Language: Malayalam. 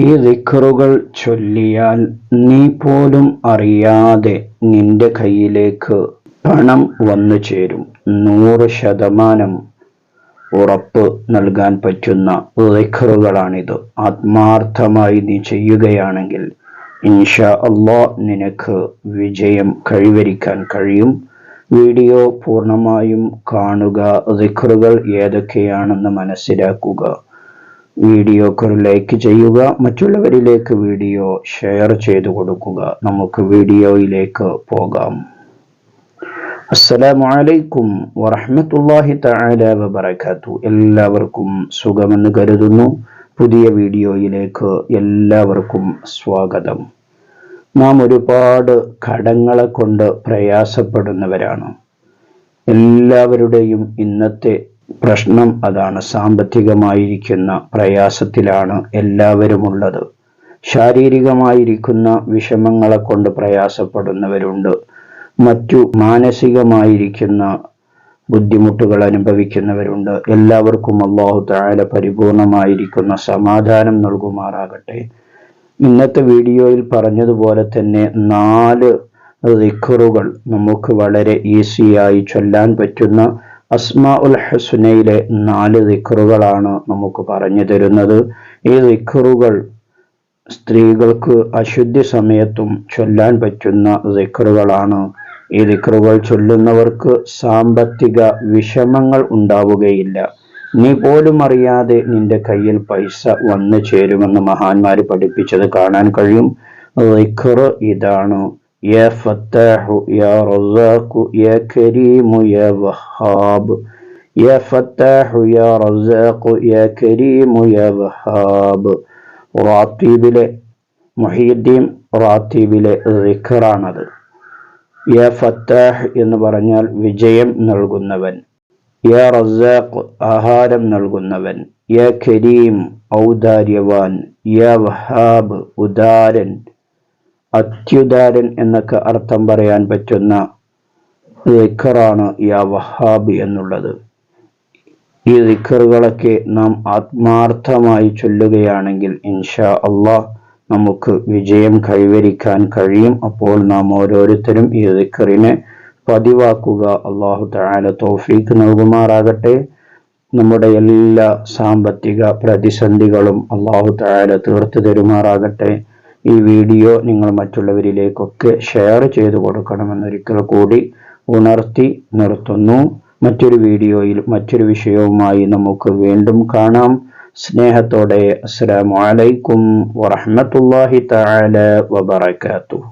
ഈ ദിക്റുകൾ ചൊല്ലിയാൽ നീ പോലും അറിയാതെ നിന്റെ കയ്യിലേക്ക് പണം വന്നു ചേരും. നൂറ് ശതമാനം ഉറപ്പ് നൽകാൻ പറ്റുന്ന ദിക്റുകളാണിത് ആത്മാർത്ഥമായി നീ ചെയ്യുകയാണെങ്കിൽ ഇൻഷാ അള്ളാ നിനക്ക് വിജയം കൈവരിക്കാൻ കഴിയും. വീഡിയോ പൂർണമായും കാണുക. ദിക്റുകൾ ഏതൊക്കെയാണെന്ന് മനസ്സിലാക്കുക. വീഡിയോക്ക് ഒരു ലൈക്ക് ചെയ്യുക. മറ്റുള്ളവരിലേക്ക് വീഡിയോ ഷെയർ ചെയ്തു കൊടുക്കുക. നമുക്ക് വീഡിയോയിലേക്ക് പോകാം. അസ്സലാമു അലൈക്കും വറഹ്മത്തുള്ളാഹി തആല വബറകാതു എല്ലാവർക്കും സുഖമെന്ന് കരുതുന്നു. പുതിയ വീഡിയോയിലേക്ക് എല്ലാവർക്കും സ്വാഗതം. നാം ഒരുപാട് കടങ്ങളെ കൊണ്ട് പ്രയാസപ്പെടുന്നവരാണ്. എല്ലാവരുടെയും ഇന്നത്തെ പ്രശ്നം അതാണ്. സാമ്പത്തികമായിരിക്കുന്ന പ്രയാസത്തിലാണ് എല്ലാവരുമുള്ളത്. ശാരീരികമായിരിക്കുന്ന വിഷമങ്ങളെ കൊണ്ട് പ്രയാസപ്പെടുന്നവരുണ്ട്. മറ്റു മാനസികമായിരിക്കുന്ന ബുദ്ധിമുട്ടുകൾ അനുഭവിക്കുന്നവരുണ്ട്. എല്ലാവർക്കും അള്ളാഹു താഴെ പരിപൂർണമായിരിക്കുന്ന സമാധാനം നൽകുമാറാകട്ടെ. ഇന്നത്തെ വീഡിയോയിൽ പറഞ്ഞതുപോലെ തന്നെ നാല് റിഖറുകൾ നമുക്ക് വളരെ ഈസിയായി ചൊല്ലാൻ പറ്റുന്ന അസ്മാ ഉൽ ഹസുനയിലെ നാല് ദിക്കറുകളാണ് നമുക്ക് പറഞ്ഞു തരുന്നത്. ഈ ദിക്കറുകൾ സ്ത്രീകൾക്ക് അശുദ്ധി സമയത്തും ചൊല്ലാൻ പറ്റുന്ന ദിക്കറുകളാണ് ഈ ദിക്കറുകൾ ചൊല്ലുന്നവർക്ക് സാമ്പത്തിക വിഷമങ്ങൾ ഉണ്ടാവുകയില്ല. നീ പോലും അറിയാതെ നിന്റെ കയ്യിൽ പൈസ വന്നു ചേരുമെന്ന് മഹാന്മാർ പഠിപ്പിച്ചത് കാണാൻ കഴിയും. ദിക്കറ് ഇതാണ്. يا فتاح يا رزاق يا كريم يا وهاب يا فتاح يا رزاق يا كريم يا وهاب റാത്തീബിലെ മുഹീദ്ദീൻ റാത്തീബിലെ റിഖറാണത് യാ ഫത്താഹ് എന്ന് പറഞ്ഞാൽ വിജയം നൽകുന്നവൻ യാ റസാഖ് ആഹാരം നൽകുന്നവൻ യാ കരീം ഔദാര്യവാൻ യാ വഹാബ് ഉദാരൻ അത്യുദാരൻ എന്നൊക്കെ അർത്ഥം പറയാൻ പറ്റുന്ന ദിക്കറാണ് യാ വഹാബ് എന്നുള്ളത്. ഈ ദിക്കറുകളൊക്കെ നാം ആത്മാർത്ഥമായി ചൊല്ലുകയാണെങ്കിൽ ഇൻഷാ അള്ളാഹ് നമുക്ക് വിജയം കൈവരിക്കാൻ കഴിയും. അപ്പോൾ നാം ഓരോരുത്തരും ഈ ദിക്കറിനെ പതിവാക്കുക. അള്ളാഹു താല തോഫീക്ക് നൽകുമാറാകട്ടെ. നമ്മുടെ എല്ലാ സാമ്പത്തിക പ്രതിസന്ധികളും അള്ളാഹു താല തീർത്തു തരുമാറാകട്ടെ. ഈ വീഡിയോ നിങ്ങൾ മറ്റുള്ളവരിലേക്കൊക്കെ ഷെയർ ചെയ്തു കൊടുക്കണമെന്നൊരിക്കൽ കൂടി ഉണർത്തി നിർത്തുന്നു. മറ്റൊരു വീഡിയോയിൽ മറ്റൊരു വിഷയവുമായി നമുക്ക് വീണ്ടും കാണാം. സ്നേഹത്തോടെ അസ്സലാമു അലൈക്കും വറഹ്മത്തുള്ളാഹി തആല വബറകാതുഹു.